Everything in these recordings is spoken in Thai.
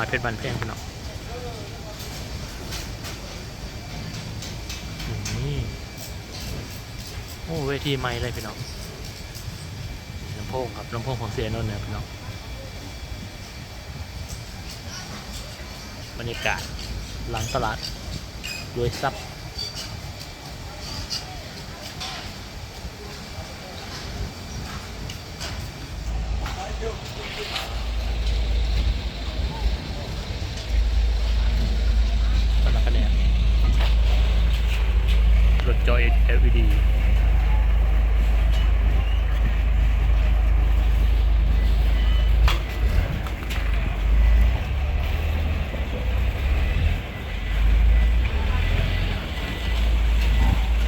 อยเพชรบันเพงพี่น้องนี่โอ้เวทีไม้เลยพี่น้องลำโพงครับลำโพงของเสียนนท์เนี่ยพี่น้องบรรยากาศหลังตลาดรวยซับสำหรับคะแนนรถจ อย LED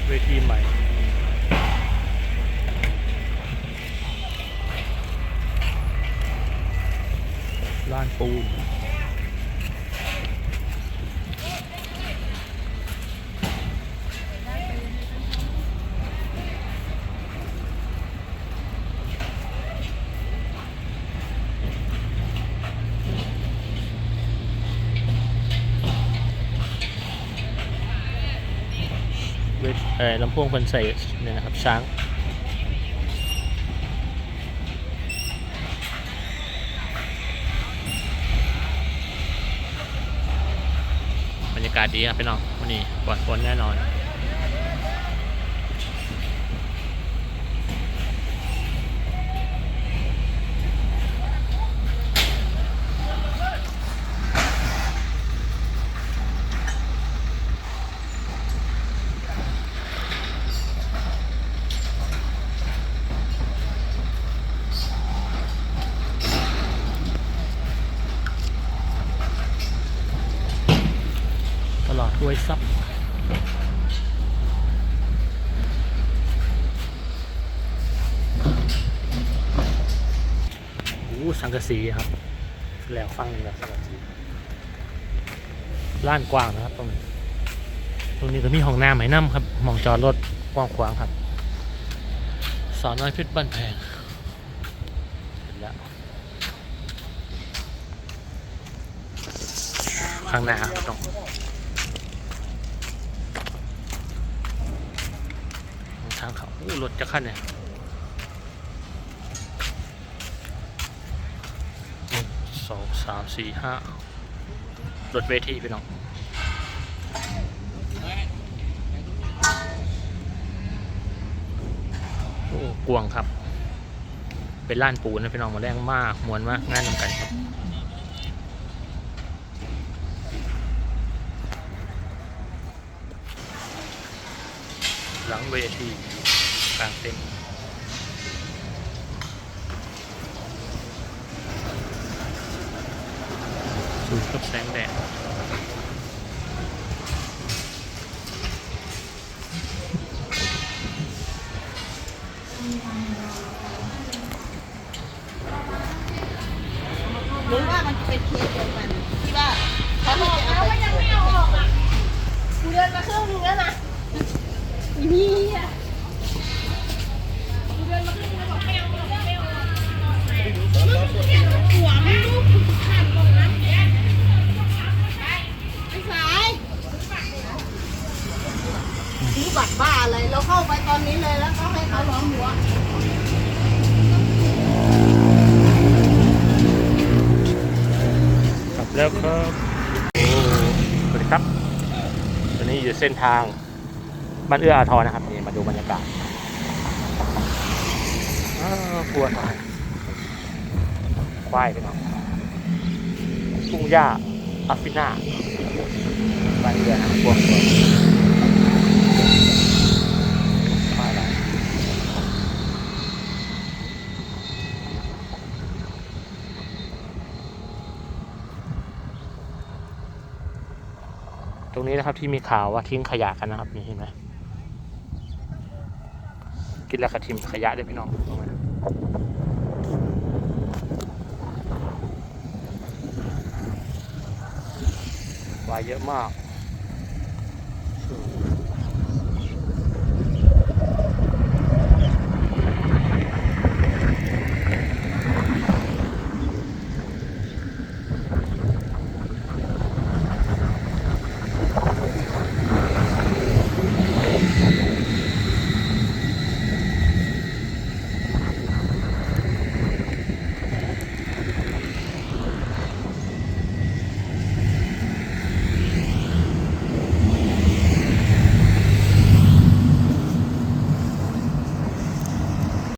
เวทีใหม่ลานปูน เออลำโพงคนใส่เนี่ยนะครับช้างบรรยากาศดีครับพี่น้องวันนี้ปลอดฝนแน่นอน ตลอดด้วยซับโอ้สังกะสีครับ แล้วฟังนะสังกะสีล้านกว้างนะครับตรงนี้ตรงนี้ก็มีห้องน้ำไหมน้ำครับมองจอดรถกว้างขวางครับ สอนน้อยเพชรบ้านแพงเห็นแล้วข้างหน้าครับตรง ทางเขา อู้รถจะขั้นเนี่ยหนึ่งสองสามสี่ห้ารถเวทีพี่น้องโอ้กวงครับ เป็นล้านปูนนะพี่น้องมาแรงมากมวนมากงานนำกันครับหลังเวที กลางเต็นท์สูงกับแสงแดดหรือว่ามันเป็นเคสเดียวกันที่ว่าเขาไม่บอกได้แล้วเอาไปว่ายังไม่เอาออกอะเดินมาครึ่งนึงแล้วนะนี่อะ บัตรบ้าอะไรเราเข้าไปตอนนี้เลยแล้วก็ให้เขาล้อมหัวกลับแล้วครับโอ้สวัสดีครับตอนนี้อยู่เส้นทางบ้านเอื้ออาทรนะครับนี่มาดูบรรยากาศอ้าวปวดหน่อยควายไปเนาะทุ่งหญ้าอัฟฟิน่าบ้านเอื้อนะครับพวกตัวายอะไร ตรงนี้นะครับที่มีข่าวว่าทิ้งขยะกันนะครับนี่เห็นไหมกินแล้วก็ทิ้งขยะได้พี่น้องตรงนั้นวายเยอะมาก